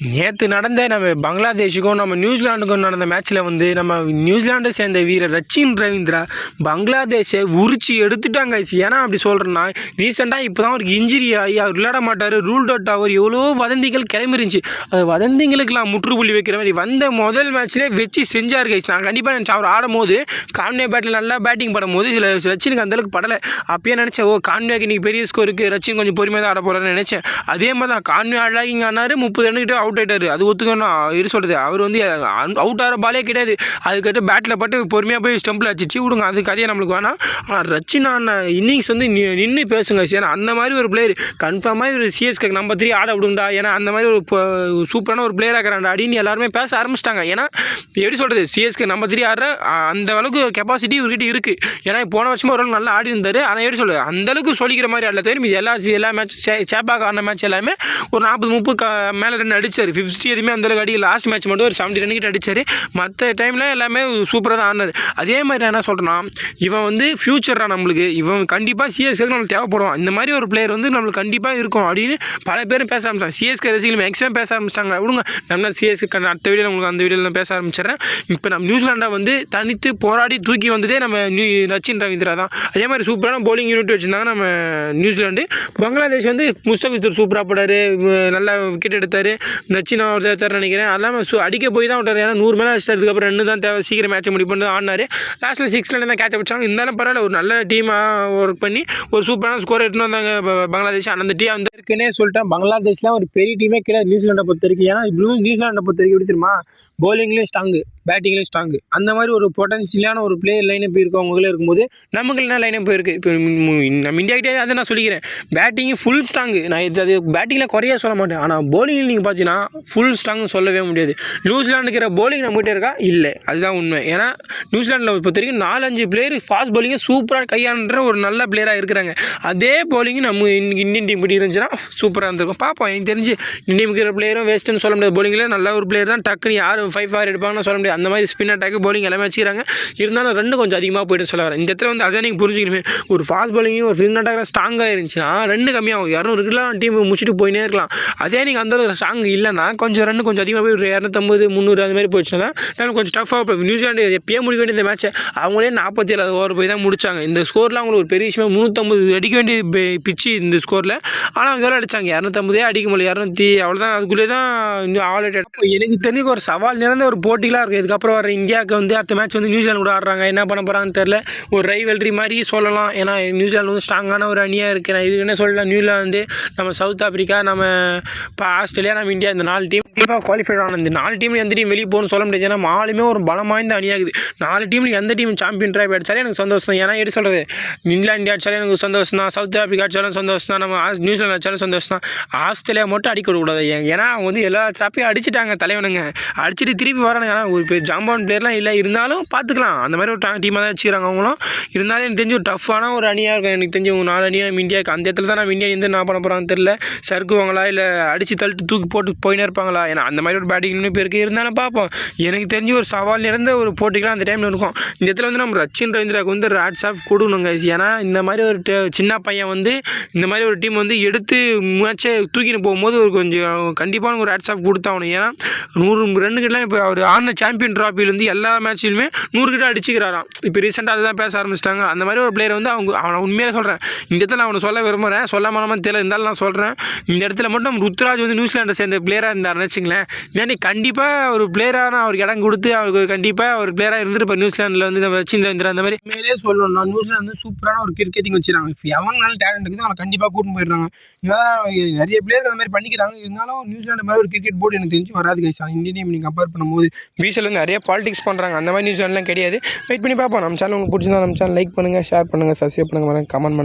நேற்று நடந்த நம்ம பங்களாதேஷுக்கும் நம்ம நியூசிலாண்டுக்கும் நடந்த மேட்ச்சில் வந்து நம்ம நியூசிலாண்டை சேர்ந்த வீரர் ரச்சின் ரவீந்திரா பங்களாதேஷை உரிச்சு எடுத்துட்டாங்க guys. ஏன்னா அப்படி சொல்கிறேன்னா ரீசெண்டாக இப்போ தான் அவருக்கு இன்ஜுரி ஆகி அவர் விளையாட மாட்டார். ரூல்ட் அவுட் ஆவர் எவ்வளோ வதந்திகள் கிளம்பிருந்துச்சு. அது வதந்திகளுக்கெல்லாம் முற்றுப்புள்ளி வைக்கிற மாதிரி வந்த முதல் மேட்ச்லேயே வச்சு செஞ்சார் கைஸ் நான் கண்டிப்பாக நினச்சேன் அவர் ஆடும் போது கான்வே பேட்டில் நல்லா பேட்டிங் பண்ணும்போது சில ரச்சினுக்கு அந்தளவுக்கு படலை. அப்பயே நினச்சேன் ஓ கான்வேக்கு இன்றைக்கி பெரிய ஸ்கோருக்கு ரச்சின் கொஞ்சம் பொறுமையாக தான் ஆட போகிறான்னு நினச்சேன். அதே மாதிரி தான் கான்வே அழகிங்க ஆனார் முப்பது ரன்னுக்கிட்ட அவுட் ஆகிட்டார் அது ஒத்துக்கணும் இரு சொல்கிறது அவர் வந்து அவுட் ஆகிற பாலே கிடையாது. அதுக்கடுத்து பேட்டில் பட்டு பொறுமையாக போய் ஸ்டம்பில் அடிச்சு விடுங்க. அது கதையை நம்மளுக்கு வேணாம். ஆனால் ரச்சினா இன்னிங்ஸ் வந்து நின்று பேசுங்க ஏன்னா அந்த மாதிரி ஒரு பிளேயர் கன்ஃபார்மாக ஒரு சிஎஸ்கே நம்பர் த்ரீ ஆட விடுங்கடா ஏன்னா அந்த மாதிரி ஒரு சூப்பரான ஒரு பிளேயராக இருக்கிறான்டா அப்படின்னு எல்லாருமே பேச ஆரம்பிச்சிட்டாங்க. ஏன்னா எப்படி சொல்கிறது சிஎஸ்கே நம்பர் த்ரீ ஆடுற அந்த அளவுக்கு கெப்பாசிட்டி இவர்கிட்ட இருக்குது ஏன்னா போன வருஷமாக ஒரு நல்லா ஆடி இருந்தார். ஆனால் எப்படி சொல்கிறது அந்த அளவுக்கு சொல்லிக்கிற மாதிரி ஆடல தவிர இது எல்லா எல்லா மேட்ச் சேப்பாக ஆடின மேட்ச் எல்லாமே ஒரு நாற்பது முப்பது க மேலே அடிச்சு அடித்தார் ஃபிஃப்டி எதுவுமே அந்தளவுக்கு அடிக்கல. லாஸ்ட் மேட்ச் மட்டும் ஒரு செவன்ட்டி ரன் கிட்ட அடிச்சார். மற்ற டைமில் எல்லாமே சூப்பராக தான் ஆனார் அதே மாதிரி நான் என்ன சொல்கிறேன்னா இவன் வந்து ஃப்யூச்சராக நம்மளுக்கு. இவன் கண்டிப்பாக சிஎஸ்கேக்கு நம்மளுக்கு தேவைப்படுவான் இந்த மாதிரி ஒரு பிளேயர் வந்து நம்மளுக்கு கண்டிப்பாக இருக்கும் அப்படின்னு பல பேரும் பேச ஆரம்பிச்சாங்க. சிஎஸ்கே ரசிகள் மேக்ஸிமம் பேச ஆரம்பிச்சாங்க. விடுங்க நம்ம சிஎஸ்கே அடுத்த வீடியோ உங்களுக்கு அந்த வீடியோவில் பேச ஆரம்பிச்சிடுறேன். இப்போ நம்ம நியூசிலாண்டை வந்து தனித்து போராடி தூக்கி வந்ததே நம்ம நியூ ரச்சின் ரவீந்திரா தான். அதே மாதிரி சூப்பரான போலிங் யூனிட் வச்சுருந்தாங்க நம்ம நியூசிலாண்டு. பங்களாதேஷ் வந்து முஸ்தபித்தர் சூப்பராக போடாரு நல்லா விக்கெட் எடுத்தார். ரச்சின் ஒரு எடுத்தார் நினைக்கிறேன். எல்லாமே சு அடிக்க போய் தான் விட்டார். ஏன்னா நூறு மேலே அடிச்சதுக்கப்புறம் ரெண்டு தான் தேவை. சீக்கிரம் மேட்ச் முடிவு பண்ணி ஆடினார். லாஸ்ட்டில் சிக்ஸ் தான் கேட்ச் பிடிச்சாங்க இருந்தாலும் பரவாயில்ல ஒரு நல்ல டீமாக ஒர்க் பண்ணி ஒரு சூப்பரான ஸ்கோர் எடுத்துன்னு வந்தாங்க. பங்களாதேஷ் அந்த டீம் வந்து இருக்குன்னே சொல்லிட்டேன். பங்களாதேஷ்லாம் ஒரு பெரிய டீமே கிடையாது. நியூசிலாண்டை பொறுத்த வரைக்கும். ஏன்னா ப்ளூ நியூசிலாண்டை பொறுத்த வரைக்கும் எப்படி தெரியுமா? பவுலிங்லேயும் ஸ்ட்ராங்கு பேட்டிங்லேயும் ஸ்ட்ராங்கு அந்த மாதிரி ஒரு பொட்டன்ஷியலான ஒரு பிளேயர் லைனப் அவங்களே இருக்கும்போது நமக்கு என்ன லைனப் இருக்குது இப்போ நம்ம இந்தியாக்கிட்டே அதை நான் சொல்லிக்கிறேன். பேட்டிங்கு ஃபுல் ஸ்ட்ராங்கு நான் இது அது பேட்டிங்கில் குறைய சொல்ல மாட்டேன். ஆனால் பவுலிங்கில் நீங்கள் பார்த்தீங்கன்னா ஃபுல் ஸ்ட்ராங்னு சொல்லவே முடியாது. நியூசிலாண்டுக்கிற பவுலிங் நம்மகிட்ட இருக்கா? இல்லை. அதுதான் உண்மை. ஏன்னா நியூசிலாண்டில் பொறுத்த வரைக்கும் நாலஞ்சு பிளேயர் ஃபாஸ்ட் பவுலிங்கை சூப்பராக கையாளுன்ற ஒரு நல்ல பிளேயராக இருக்கிறாங்க. அதே bowling நம்ம இன்னைக்கு இந்தியன் டீம் இப்படி இருந்துச்சுன்னா சூப்பராக இருந்திருக்கும். பார்ப்போம் எனக்கு தெரிஞ்சு இந்தியன் இருக்கிற பிளேயரும் வேஸ்ட்டுன்னு சொல்ல முடியாது. பவுலிங்கில் நல்ல ஒரு பிளேயர் தான். டக்குன்னு யார் ஃபைவ் ஆர் எடுப்பாங்கன்னு சொல்ல முடியாது. அந்த மாதிரி ஸ்பின் அட்டாக் போலிங் எல்லாமே வச்சுக்கிறாங்க. இருந்தாலும் ரெண்டு கொஞ்சம் அதிகமாக போயிட்டு சொல்ல வரேன். இந்த இடத்துல வந்து அதை நீங்கள் புரிஞ்சுக்கணுமே. ஒரு ஃபாஸ்ட் bowling ஒரு ஸ்பின் அட்டாக் ஸ்ட்ராங்காக இருந்துச்சுன்னா ரெண்டு கம்மியாகும். இரநூறு இருக்கலாம் டீம் முடிச்சுட்டு போயினே இருக்கலாம். அதே நீங்கள் அந்த அளவுக்கு ஸ்ட்ராங் இல்லைன்னா கொஞ்சம் ரன் கொஞ்சம் அதிகமாக போய் ஒரு இரநூத்தம்பது முந்நூறு அது மாதிரி போயிடுச்சுன்னா நம்ம கொஞ்சம் டஃப்பாக இப்போ நியூசிலாண்டு எப்பயே முடிக்க வேண்டிய இந்த மேட்ச்சை அவங்களே நாற்பத்தி ஏழாவது ஓவர் போய் தான் முடிச்சாங்க. இந்த ஸ்கோரில் அவங்களுக்கு ஒரு பெரிய விஷயமா முந்நூற்றம்பது அடிக்க வேண்டிய பிச்சு இந்த ஸ்கோரில் ஆனால் அவங்க எவ்வளோ அடிச்சாங்க? இரநூத்தம்பதே அடிக்க முடியல. இரநூத்தி அவ்வளோதான் அதுக்குள்ளே தான் இன்னும் ஆல் எனக்கு தெரிஞ்ச ஒரு சவால் நிறந்த ஒரு போட்டிகளாக இருக்கும். இதுக்கப்புறம் வர இந்தியாவுக்கு வந்து அடுத்த மேட்ச் வந்து நியூசிலாந்து கூட ஆடுறாங்க. என்ன பண்ண போகிறாங்கன்னு தெரில ஒரு ரைவல்ரி மாதிரி சொல்லலாம். ஏன்னா நியூசிலாந்து வந்து ஸ்ட்ராங்கான ஒரு அணியாக இருக்குது நான் இது என்ன சொல்லலாம்? நியூசிலாந்து நம்ம சவுத் ஆப்பிரிக்கா நம்ம இப்போ ஆஸ்திரேலியா நம்ம இந்தியா இந்த நாலு டீம் கண்டிப்பாக குவாலிஃபைட் ஆனது இந்த நாலு டீம் எந்த டீம் வெளியே போகணும்னு சொல்ல முடியாது. ஏன்னா நாலுமே ஒரு பலம் வாய்ந்த அணியாகுது. நாலு டீமில் எந்த டீம் சாம்பியன் ட்ராப் அடிச்சாலே எனக்கு சந்தோஷம் ஏன்னா எப்படி சொல்கிறது இங்கிலாந்து அடித்தாலே எனக்கு சந்தோஷம் தான். சவுத் ஆப்பிரிக்கா அடிச்சாலும் சந்தோஷம் தான். நம்ம நியூசிலாந்து அடிச்சாலும் சந்தோஷம் தான். ஆஸ்திரேலியா மட்டும் அடிக்க விடக்கூடாது. ஏன்னா அவங்க வந்து எல்லா ட்ராப்பையும் அடிச்சிட்டாங்க தலைவனுங்க. அடிச்சு சரி திருப்பி வரானுங்க. ஆனால் ஒரு பேர் ஜாம்பான் பிளேயர்லாம் இல்லை. இருந்தாலும் பார்த்துக்கலாம் அந்த மாதிரி ஒரு டீமாக தான் வச்சுக்கிறாங்க அவங்களும். இருந்தாலும் எனக்கு தெரிஞ்சு ஒரு டஃப்பான ஒரு அணியாக இருக்கும். எனக்கு தெரிஞ்சு உங்கள் நாலு அணியாக நம்ம இந்தியாவுக்கு. அந்த இடத்துல தான் நம்ம இந்தியா வந்து என்ன பண்ண போகிறாங்கன்னு தெரில சறுக்குவாங்களா இல்லை அடித்து தள்ளிட்டு தூக்கி போட்டு போயினே இருப்பாங்களா? ஏன்னா அந்த மாதிரி ஒரு பேட்டிங் இப்போ இருக்குது இருந்தாலும் பார்ப்போம் எனக்கு தெரிஞ்சு ஒரு சவால் நிறைந்த ஒரு போட்டிகளாக அந்த டைமில் இருக்கும். இந்த இடத்துல வந்து நம்ம ரச்சின் ரவீந்திராவுக்கு வந்து ராட்ஸ் ஆஃப் கொடுக்கணுங்க ஏன்னா இந்த மாதிரி ஒரு சின்ன பையன் வந்து இந்த மாதிரி ஒரு டீம் வந்து எடுத்து மேட்சை தூக்கின்னு போகும்போது ஒரு கொஞ்சம் கண்டிப்பான ஒரு ராட்ஸ் ஆஃப் கொடுத்தாகணும் ஏன்னா நூறு ரன்னுக்கெல்லாம் இப்போ அவர் ஆன சாம்பியன் ட்ராஃபியில் வந்து எல்லா மேட்ச்லையுமே நூறு கிட்ட அடிச்சுக்கிறாராம். இப்போ ரீசெண்டாக அதுதான் பேச ஆரம்பிச்சிட்டாங்க. அந்த மாதிரி ஒரு பிளேயர் வந்து அவங்க அவனை உண்மையிலே சொல்கிறேன் இந்த இடத்துல அவனை சொல்ல விரும்புகிறேன் சொல்ல மாட்டாமல் தெரியல. இருந்தாலும் நான் சொல்கிறேன் இந்த இடத்துல மட்டும் ருத்ராஜ் வந்து நியூசிலாண்டை சேர்ந்த பிளேயராக இருந்தார்னு வச்சுங்களேன். ஏன்னா கண்டிப்பாக ஒரு பிளேயரான அவருக்கு இடம் கொடுத்து அவருக்கு கண்டிப்பாக ஒரு பிளேயராக இருந்திருப்பார் நியூசிலாண்டில் வந்து நம்ம ரச்சின் ரவீந்திரா அந்த மாதிரி மேலே நான் நியூசிலாந்து சூப்பரான ஒரு கிரிக்கெட்டிங் வச்சுருக்காங்க. இப்போ எவனாலும் டேலண்ட் இருக்குது அவனை கண்டிப்பாக கூட்டின்னு போயிடுறாங்க. நிறைய பிளேயர் அந்த மாதிரி பண்ணிக்கிறாங்க. இருந்தாலும் நியூசிலாண்டு மாதிரி ஒரு கிரிக்கெட் போர்டு எனக்கு தெரிஞ்சு வராது கைஸ் இந்தியன் டீம் நீங்கள் கம்பேர் பண்ணும்போது பிசியில் வந்து நிறைய பாலிடிக்ஸ் பண்ணுறாங்க அந்த மாதிரி நியூஸ் நியூசிலாண்ட்லாம் கிடையாது. வெயிட் பண்ணி பார்ப்போம். நம்ம சேனல் உங்களுக்கு பிடிச்சிருந்தா நம்ம சேனல் லைக் பண்ணுங்கள் ஷேர் பண்ணுங்கள் சப்ஸ்கிரைப் பண்ணுங்கள் கமெண்ட் பண்ணுங்கள்